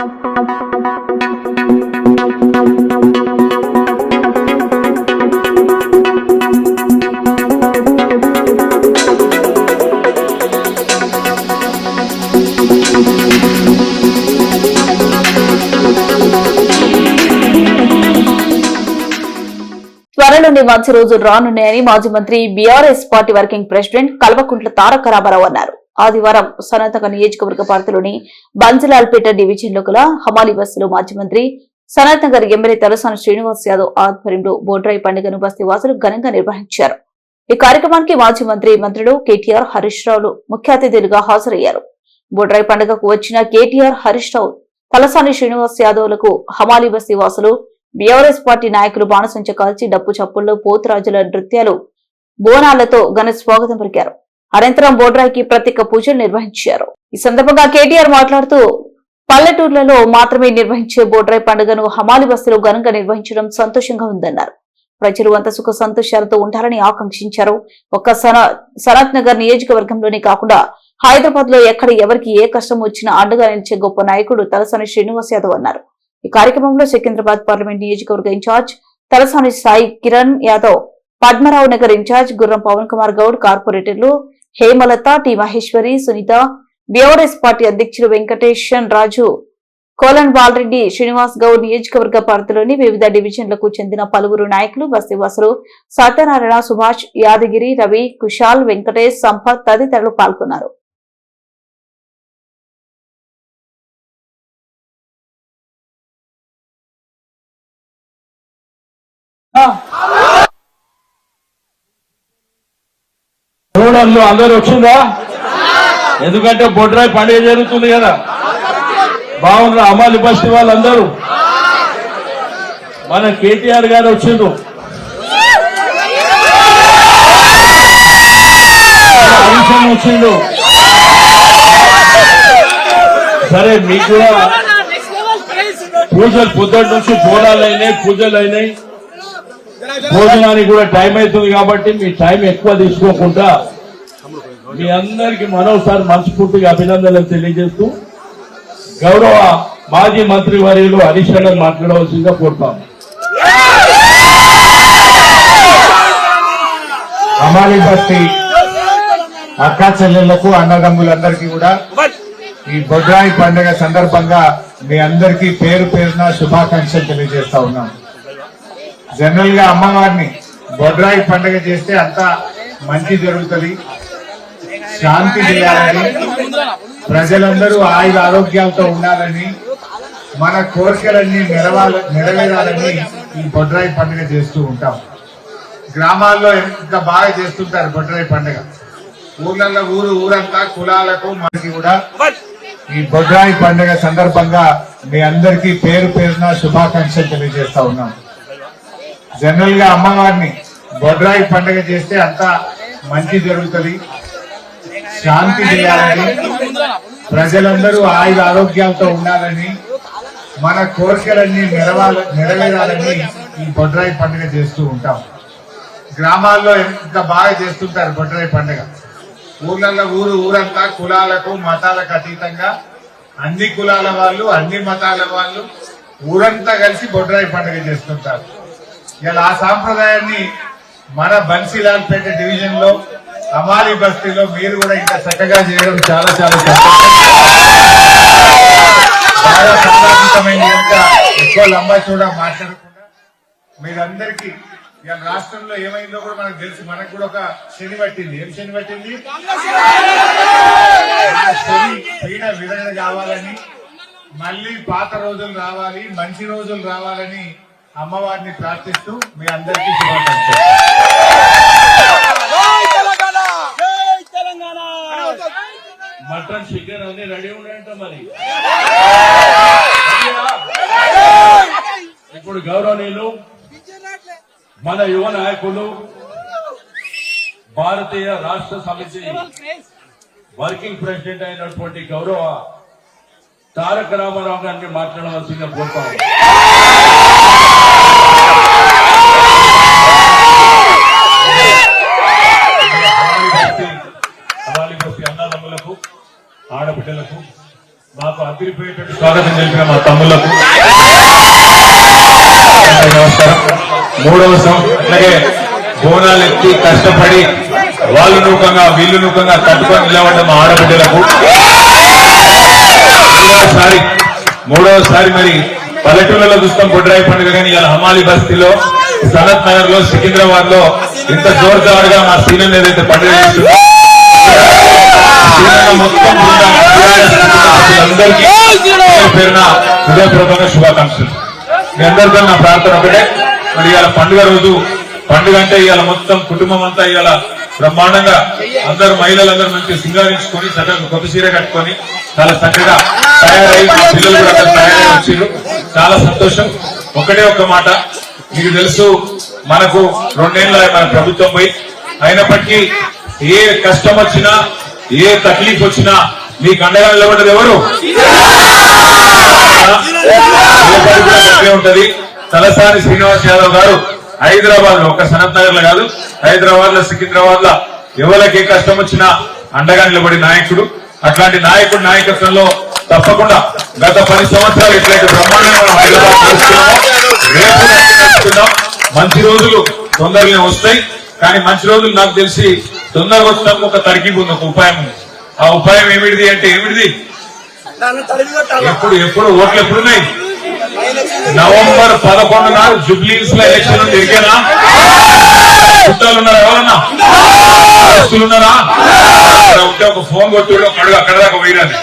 త్వరలోనే మంచి రోజులు రానున్నాయని మాజీ మంత్రి BRS party working president Kalvakuntla Taraka Rama Rao అన్నారు. ఆదివారం సనాతక నియోజకవర్గ పార్టీలోని బంజలాల్పేట డివిజన్లో గల హమాలి బస్సులో మాజీ మంత్రి సనత్ ఎమ్మెల్యే తలసాని శ్రీనివాస్ యాదవ్ ఆధ్వర్యంలో బోడ్రాయి పండుగను బస్తీవాసులు ఘనంగా నిర్వహించారు. ఈ కార్యక్రమానికి మాజీ మంత్రి మంత్రులు కేటీఆర్ హరీష్ రావులు ముఖ్య అతిథులుగా హాజరయ్యారు. బోడ్రాయి పండుగకు వచ్చిన కేటీఆర్ హరీష్ రావు తలసాని శ్రీనివాస్ యాదవ్లకు హమాలి బస్తీవాసులు బీఆర్ఎస్ పార్టీ నాయకులు బాణసంచ కాల్చి డప్పు చప్పుల్లో పోతురాజుల నృత్యాలు బోనాలతో ఘన స్వాగతం పలికారు. అనంతరం బోడ్రాయికి ప్రత్యేక పూజలు నిర్వహించారు. ఈ సందర్భంగా కేటీఆర్ మాట్లాడుతూ పల్లెటూర్లలో మాత్రమే నిర్వహించే బోడ్రాయి పండుగను హమాలి బస్సులో ఘనంగా నిర్వహించడం సంతోషంగా ఉందన్నారు. ప్రజలు అంత సుఖ సంతోషాలతో ఉండాలని ఆకాంక్షించారు. ఒక్క సనత్ నగర్ నియోజకవర్గంలోనే కాకుండా హైదరాబాద్లో ఎక్కడ ఎవరికి ఏ కష్టం వచ్చినా అండగా నిలిచే గొప్ప నాయకుడు తలసాని శ్రీనివాస్ యాదవ్ అన్నారు. ఈ కార్యక్రమంలో సికింద్రాబాద్ పార్లమెంట్ నియోజకవర్గ ఇన్ఛార్జ్ తలసాని సాయి కిరణ్ యాదవ్ పద్మరావు నగర్ ఇన్ఛార్జ్ గుర్రం పవన్ కుమార్ గౌడ్ కార్పొరేటర్లు హేమలత టి. మహేశ్వరి సునీత బీఆర్ఎస్ పార్టీ అధ్యక్షులు వెంకటేశన్ రాజు కోలన్ బాలరెడ్డి శ్రీనివాస్ గౌడ్ నియోజకవర్గ పరిధిలోని వివిధ డివిజన్లకు చెందిన పలువురు నాయకులు బస్తీవాసులు సత్యనారాయణ సుభాష్ యాదగిరి రవి కుశాల్ వెంకటేష్ సంపత్ తదితరులు పాల్గొన్నారు. చూడళ్ళు అందరు వచ్చిందా? ఎందుకంటే బొడ్రాయి పండుగ జరుగుతుంది కదా. బాగున్నారు అమ్మాలి బస్తి వాళ్ళందరూ. మన కేటీఆర్ గారు వచ్చిండు హరీశన్ వచ్చిండు సరే మీకు కూడా పూజలు పొద్దుటి నుంచి బోనాలు అయినాయి పూజలు అయినాయి. భోజనానికి కూడా టైం అవుతుంది కాబట్టి మీ టైం ఎక్కువ తీసుకోకుండా మీ అందరికి మరోసారి మనస్ఫూర్తిగా అభినందనలు తెలియజేస్తూ గౌరవ మాజీ మంత్రి వర్యులు హరీష్ గారు మాట్లాడవలసిందిగా కోరుతాము అమాలి బస్తి చెల్లెళ్ళకు అన్నదమ్ములందరికీ కూడా ఈ బొడ్రాయి పండుగ సందర్భంగా మీ అందరికీ పేరు పేరున శుభాకాంక్షలు తెలియజేస్తా ఉన్నాం. జనరల్గా అమ్మవారిని బొడ్రాయి పండుగ చేస్తే అంతా మంచి జరుగుతుంది. శాంతి చేయాలని ప్రజలందరూ ఆయుర ఆరోగ్యాలతో ఉండాలని మన కోరికలన్నీ నెరవాల నెరవేరాలని ఈ బొడ్రాయి పండుగ చేస్తూ ఉంటాం. గ్రామాల్లో ఎంత బాగా చేస్తుంటారు బొడ్రాయి పండుగ. ఊర్లలో ఊరు ఊరంతా కులాలకు మనకి కూడా ఈ బొడ్రాయి పండుగ సందర్భంగా మీ అందరికీ పేరు పేరున శుభాకాంక్షలు తెలియజేస్తా ఉన్నాం. జనరల్గా అమ్మవారిని బొడ్రాయి పండుగ చేస్తే అంతా మంచి జరుగుతుంది. శాంతి చేయాలని ప్రజలందరూ ఆయుర ఆరోగ్యాలతో ఉండాలని మన కోరికలన్నీ నెరవాల నెరవేరాలని ఈ బొడ్రాయి పండుగ చేస్తూ ఉంటాం. గ్రామాల్లో ఎంత బాగా చేస్తుంటారు బొడ్రాయి పండుగ? ఊర్లలో ఊరు ఊరంతా కులాలకు మతాలకు అతీతంగా అన్ని కులాల వాళ్ళు అన్ని మతాల వాళ్ళు ఊరంతా కలిసి బొడ్రాయి పండుగ చేస్తుంటారు. ఇలా ఆ సాంప్రదాయాన్ని మన బన్సీలాల్పేట డివిజన్లో అమాలి బస్తీలో మీరు కూడా ఇంకా చక్కగా చేయడం చాలా చాలా సంతోషం బాగా సంప్రదాయమైంది ఎక్కువ లంబా చూడ మాట్లాడకుండా మీరందరికీ ఇక రాష్ట్రంలో ఏమైందో కూడా మనకు తెలుసు. మనకు కూడా ఒక శని పట్టింది. ఏం శని పట్టింది? ఆ శని పీడ విరగడ కావాలని మళ్ళీ పాత రోజులు రావాలి మంచి రోజులు రావాలని అమ్మవారిని ప్రార్థిస్తూ మీ అందరికీ శుభాకాంక్షలు. మటన్ చికెన్ అన్ని రెడీ ఉన్నాయంట మరి. ఇప్పుడు గౌరవనీయులు మన యువ నాయకులు భారతీయ రాష్ట్ర సమితి వర్కింగ్ ప్రెసిడెంట్ అయినటువంటి గౌరవ తారక రామారావు గారిని మాట్లాడవలసిందిగా కోరుతాను బిడ్డలకు మాకు అదిరిపోయేటట్టు స్వాగతం తెలిపిన మా తమ్ముళ్ళకు నమస్కారం. మూడవ సంవత్సరం అట్లాగే బోనాలు ఎత్తి కష్టపడి వాళ్ళు నూకంగా వీళ్ళు నూకంగా తట్టుకొని నిలబడ్డ మా ఆడబిడ్డలకు మూడవసారి మూడవసారి మరి పల్లెటూళ్ళలో చూస్తాం గుడ్రాయి పండుగ కానీ ఇలా హమాలి బస్తీలో సనత్ నగర్లో సికింద్రాబాద్లో ఇంత జోరుదారుగా మా సీనియర్ ఏదైతే పండుగ చేస్తుందో పేరున హృదయపూర్వకంగా శుభాకాంక్షలు. మీ అందరితో నా ప్రార్థన ఒకటే. మరి ఇవాళ పండుగ రోజు పండుగ అంటే ఇవాళ మొత్తం కుటుంబం అంతా ఇవాళ బ్రహ్మాండంగా అందరు మహిళలందరూ మంచి సింగారించుకొని చక్కగా కొత్త చీర కట్టుకొని చాలా చక్కగా తయారై పిల్లలు కూడా తయారై వచ్చారు చాలా సంతోషం. ఒకటే ఒక మాట. మీకు తెలుసు మనకు రెండేళ్ళ మన ప్రభుత్వం పోయి అయినప్పటికీ ఏ కష్టం వచ్చినా ఏ తక్లీఫ్ వచ్చినా మీకు అండగా నిలబడ్డది ఎవరు? ఉంటది? తలసాని శ్రీనివాస్ యాదవ్ గారు హైదరాబాద్లో ఒక సనత్ నగర్లో కాదు హైదరాబాద్లో సికింద్రాబాద్లో ఎవరికి ఏ కష్టం వచ్చినా అండగా నిలబడి నాయకుడు. అట్లాంటి నాయకుడు నాయకత్వంలో తప్పకుండా గత పది సంవత్సరాలు ఎట్లయితే బ్రహ్మాండంగా హైదరాబాద్ మంచి రోజులు తొందరగా వస్తాయి. కానీ మంచి రోజులు నాకు తెలిసి తొందరగా వస్తాం ఒక తరిగింపు ఉంది ఒక ఉపాయం ఆ ఉపాయం ఏమిటిది అంటే ఏమిటిది? ఎప్పుడు ఎప్పుడు ఓట్లు ఎప్పుడున్నాయి? నవంబర్ పదకొండు నాడు జుబ్లీస్లో ఎలక్షన్ తిరిగానా చుట్టాలు ఉన్నారా ఎవరన్నా? ఉన్నారా? ఉంటే ఒక ఫోన్ కొట్టుడు అడుగు అక్కడ దాకా ఉన్నది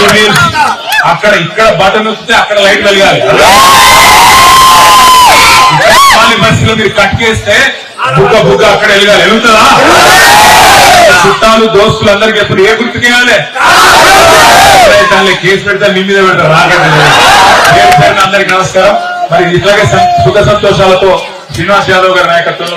జుబ్లీస్ అక్కడ ఇక్కడ బటన్ వస్తే అక్కడ లైట్ వెలగాలి. బస్సులో మీరు కట్కేస్తే బుగ్గ బుగ్గ అక్కడ వెలగాలి వెలుగుతుందా చుట్టాలు దోస్తులు అందరికి ఎప్పుడు ఏ గుర్తుకేయాలి దానిలో కేసు పెడితే మీ మీద పెడతారు అందరికి నమస్కారం. మరి ఇట్లాగే సుఖ సంతోషాలతో శ్రీనివాస్ యాదవ్ గారి నాయకత్వంలో